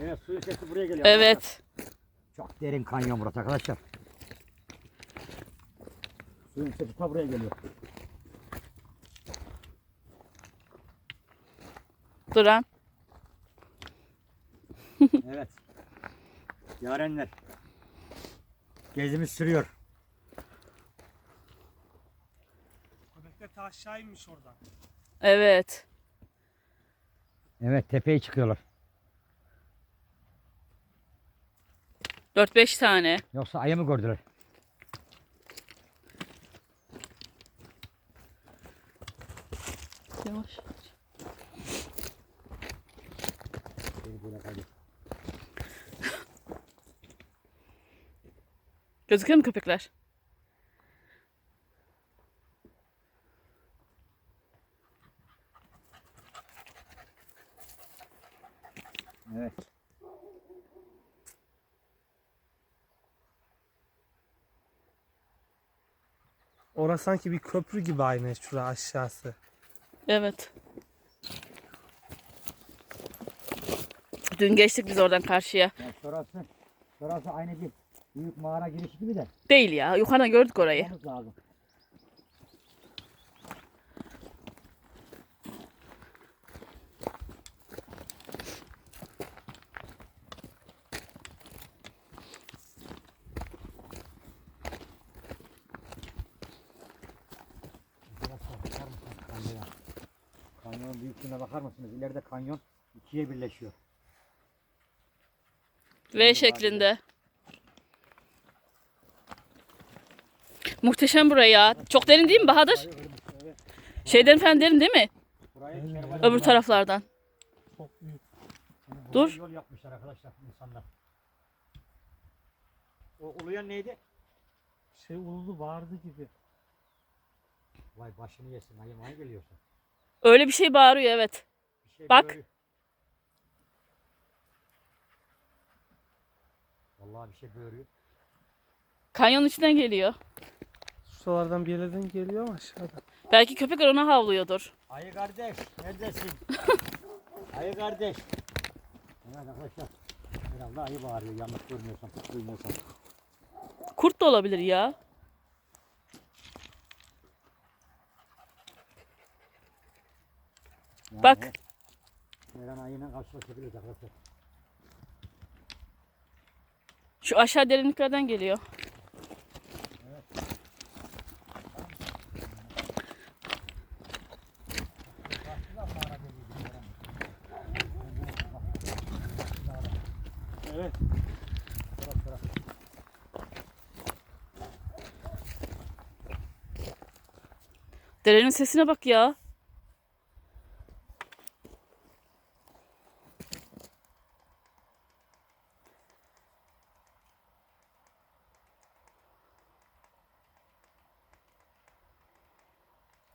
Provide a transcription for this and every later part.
Evet suyun sesi buraya geliyor. Evet. Çok derin kanyon burası arkadaşlar. Suyun sesi ta buraya geliyor. Duran. evet. Yarenler. Gezimiz sürüyor. Köpekler ta aşağı inmiş oradan. Evet. Evet tepeye çıkıyorlar. 4-5 tane. Yoksa ayı mı gördüler? Yavaş. Gözüküyor mu köpekler? Orası sanki bir köprü gibi aynı şura aşağısı. Evet. Dün geçtik biz oradan karşıya. Yani şurası, şurası aynı bir büyük mağara girişi gibi de. Değil ya. Yukarıdan gördük orayı. Olmamız lazım. Arkadaşlar bakar mısınız kanyona? Kanyonun büyüklüğüne bakar mısınız? İleride kanyon ikiye birleşiyor. V şeklinde. Muhteşem buraya ya. Çok derin değil mi Bahadır? Şeyden falan derin değil mi? Öbür taraflardan. Çok büyük. Dur. Yol yapmışlar arkadaşlar insanlar. O uluyan neydi? Şey ulu vardı gibi. Vay başını yesin ayı mayı geliyorsun. Öyle bir şey bağırıyor evet. Bir şey Bak. böğürüyor. Vallahi bir şey böğürüyor. Kanyonun içinden geliyor. Şuralardan bir yerlerden geliyor ama aşağıda. Belki köpekler ona havlıyordur. Ayı kardeş neredesin? ayı kardeş. Evet arkadaşlar. Herhalde ayı bağırıyor yanlış görmüyorsam, duymuyorsam. Kurt da olabilir ya. Yani Bak. Her an ayıyla karşılaşabiliriz arkadaşlar. Şu aşağı derinliklerden geliyor. Evet. Bırak bırak. Derenin sesine bak ya.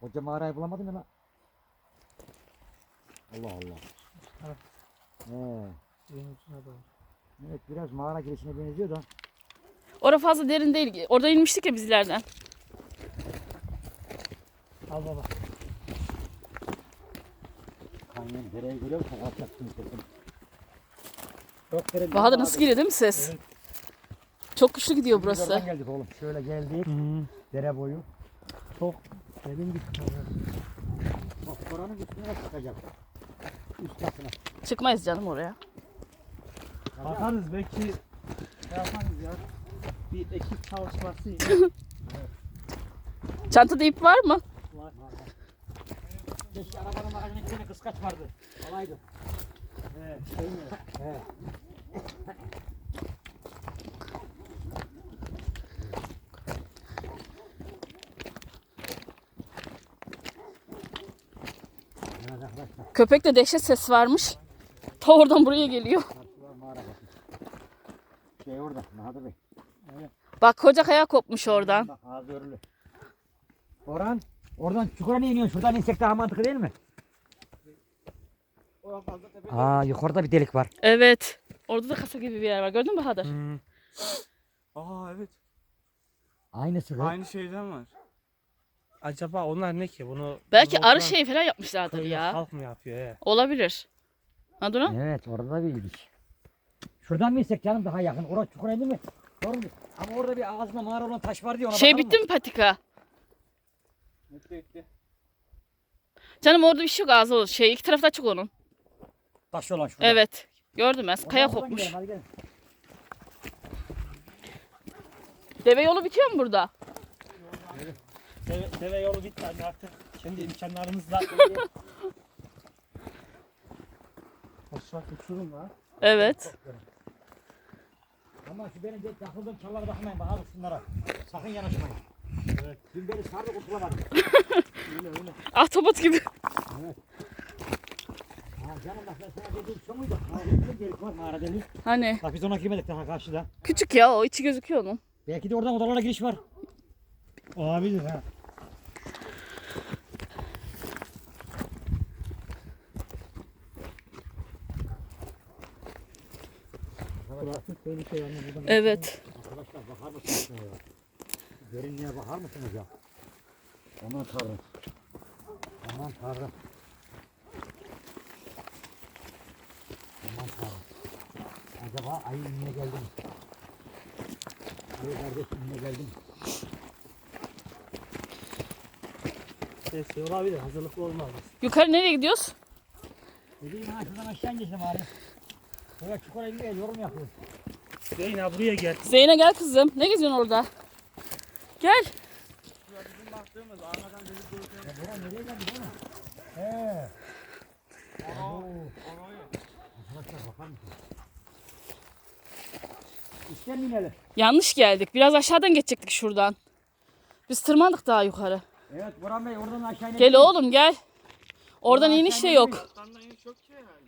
Koca mağarayı bulamadın mı lan? Allah Allah. Evet. He. Evet biraz mağara girişine benziyor da. Orada fazla derin değil. Orada inmiştik ya bizlerden. Al baba. Kanyon dereye geliyor mu? Alçaksın sesin. Çok derin. Bahadır nasıl geliyor değil mi ses? Evet. Çok güçlü gidiyor burası. oradan geldik oğlum. Şöyle geldik. Dere boyu. Çok bir kanal. Bak oranın üstüne çıkacak. Üst katına. Çıkmayız canım oraya. Bakarız belki ne yaparız ya. Bir ekip çalışması Çantada ip var mı? var. Keşke arabanın bagajına iki tane kıskaç vardı. Alaydı. Evet, şey mi? Evet arkadaşlar. Köpekte dehşet ses varmış. Ta oradan buraya geliyor. Şey orada. Nadir Bey. Bak koca kaya kopmuş oradan. Bak ağzı örülü. Orhan. Oradan çukura niye iniyorsun? Şuradan insek daha mantıklı değil mi? Orada fazla tepe. Aa yukarıda bir delik var. Evet. Orada da kasa gibi bir yer var. Gördün mü Bahadır? Hmm. Aa evet. Aynısı. Aynı şeyden var. Acaba onlar ne ki? Bunu Belki bunu arı oturan şey falan yapmışlardır köylü ya. Halk mı yapıyor he? Olabilir. Ha Duran? Evet orada da bir gidiş. Şuradan mı insek canım daha yakın? Orası çukur indi mi? Doğru mu? Ama orada bir ağzında mağara olan taş var diye ona Şey bakalım bitti mı? mi patika? Bitti bitti. Canım orada bir şey yok ağzı olur. Şey iki tarafta açık onun. Taş olan şurada. Evet. Gördüm ben. Kaya kopmuş. gidelim, hadi gelin. Deve yolu bitiyor mu burada? Deve, deve yolu bitti anne artık. Şimdi imkanlarımızla. Aşağı uçurum var. Evet. Ama şu benim de takıldığım çallara bakmayın. Bakın şunlara. Sakın yanaşmayın. Evet. Dün beni sardı kurtulamadım. Öyle öyle. Ahtapot gibi. Ha canım bak ben sana dediğim şu muydu? Ha bir gerek var mağara deli. Hani Bak biz ona girmedik daha karşıda. küçük ya o içi gözüküyor onun. Belki de oradan odalara giriş var. Olabilir ha. Yani buradan. Evet. Arkadaşlar bakar mısınız şuraya? Derinliğe bakar mısınız ya? Aman tanrım. Aman tanrım. Aman tanrım. Acaba ayı inmeye geldi mi? Ayı kardeşim inmeye geldi mi? Ses olabilir. Hazırlıklı olmalıyız. Yukarı nereye gidiyoruz? Dediğim ha şuradan aşağı ineceğim bari. Böyle çukura inmeye yorum yapıyor. Zeyn abi buraya gel. Zeyne gel kızım. Ne geziyorsun orada? Gel. Bizim baktığımız arkadan bizim Ya Burhan nereye geldi mi? He. Oo. Arkadaşlar bakar mısınız? İşte mi inelim? Yanlış geldik. Biraz aşağıdan geçecektik şuradan. Biz tırmandık daha yukarı. Evet Burhan Bey oradan aşağı inelim. Gel oğlum gel. Oradan Ulan iniş de yok. Sandalye çok ki herhalde.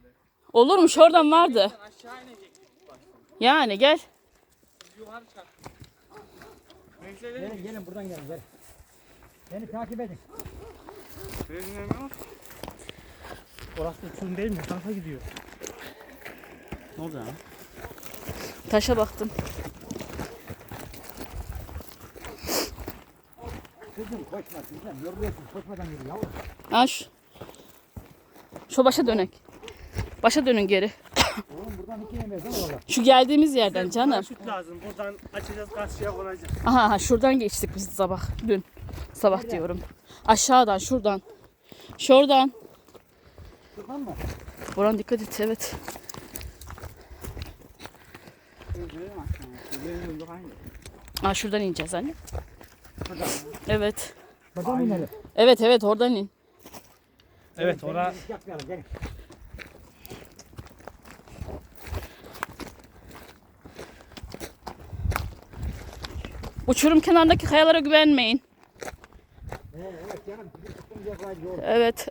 Olurmuş oradan vardı. Aşağı inecektik başta. Yani gel. Yukarı. Neyse Gelin gelin buradan gelin gelin. Beni takip edin. Orası uçurum değil mi? Bu tarafa gidiyor. Ne oldu ha? Taşa baktım. Kızım koşma kızım yoruluyorsun koşmadan yürü yavrum. Ha şu. Şu başa dönek. Başa dönün geri. Oğlum buradan iki yemeyiz mi valla? Şu geldiğimiz yerden canım. Paraşüt lazım. Buradan açacağız karşıya konacağız. Aha şuradan geçtik biz sabah. Dün. Sabah diyorum. Aşağıdan şuradan. Şuradan. Şuradan mı? Boran dikkat et evet. Aa şuradan ineceğiz anne. Evet. Buradan inelim? Evet evet oradan in. Evet Gelin, ora gelin, Uçurum kenarındaki kayalara güvenmeyin. Evet canım. Evet.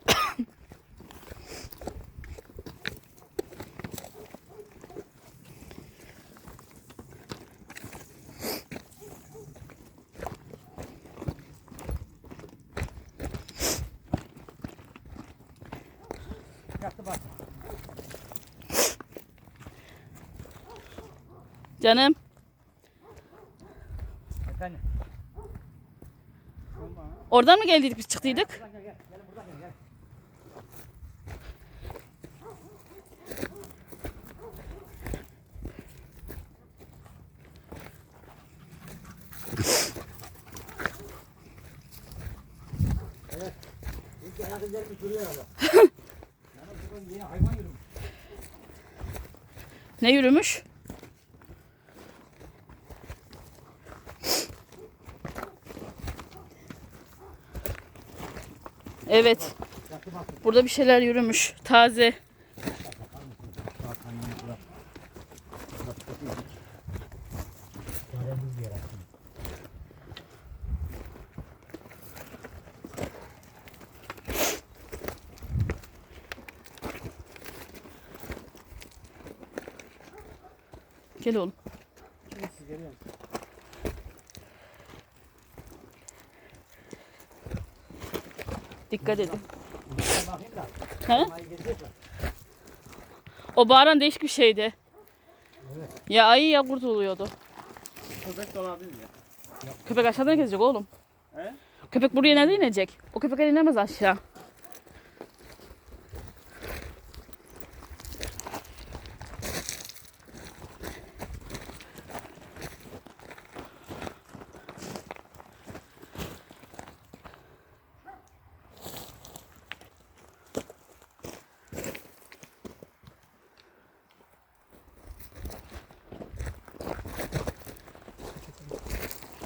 Canım. Efendim. Oradan mı geldiydik biz çıktıydık? Ne yürümüş? Evet. Burada bir şeyler yürümüş. Taze. Gel oğlum. siz Dikkat edin. Ben bakayım da. He? O bağıran değişik bir şeydi. Ya ayı ya kurt oluyordu. Köpek de olabilir ya. Köpek aşağıdan gezecek oğlum. He? Köpek buraya nerede inecek? O köpekler inemez aşağı.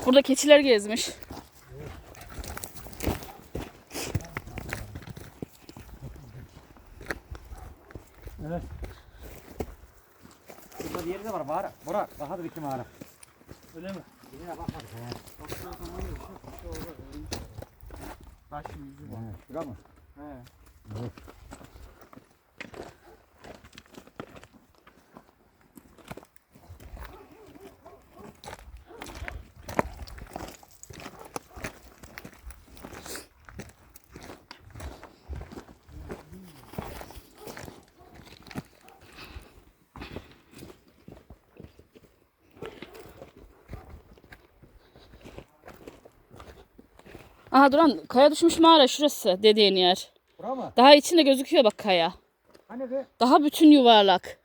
Burada keçiler gezmiş. Evet. Burada diğeri de var Bahar. Bora daha da bir iki mağara. Öyle mi? Birine bakmadık he. Taş yüzü var. He, Şura mı? He. Evet. Aha Duran kaya düşmüş mağara şurası dediğin yer. Bura mı? Daha içinde gözüküyor bak kaya. Hani be? Daha bütün yuvarlak.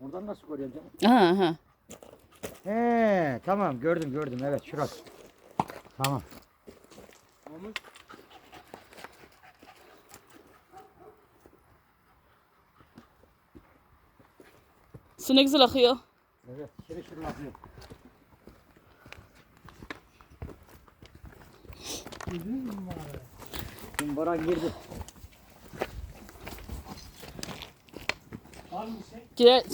Oradan nasıl görüyorsun canım? Aha aha. He tamam gördüm gördüm evet şurası. Tamam. Mahmut. Su ne güzel akıyor. Evet şöyle şuraya atıyor. Girdin mi mağaraya? Boran girdi. Var mı bir şey? Gire,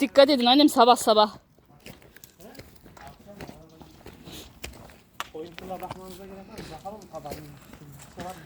dikkat edin annem sabah sabah. Oyuntula bakmanıza gerek var mı? Bakalım şey var mı?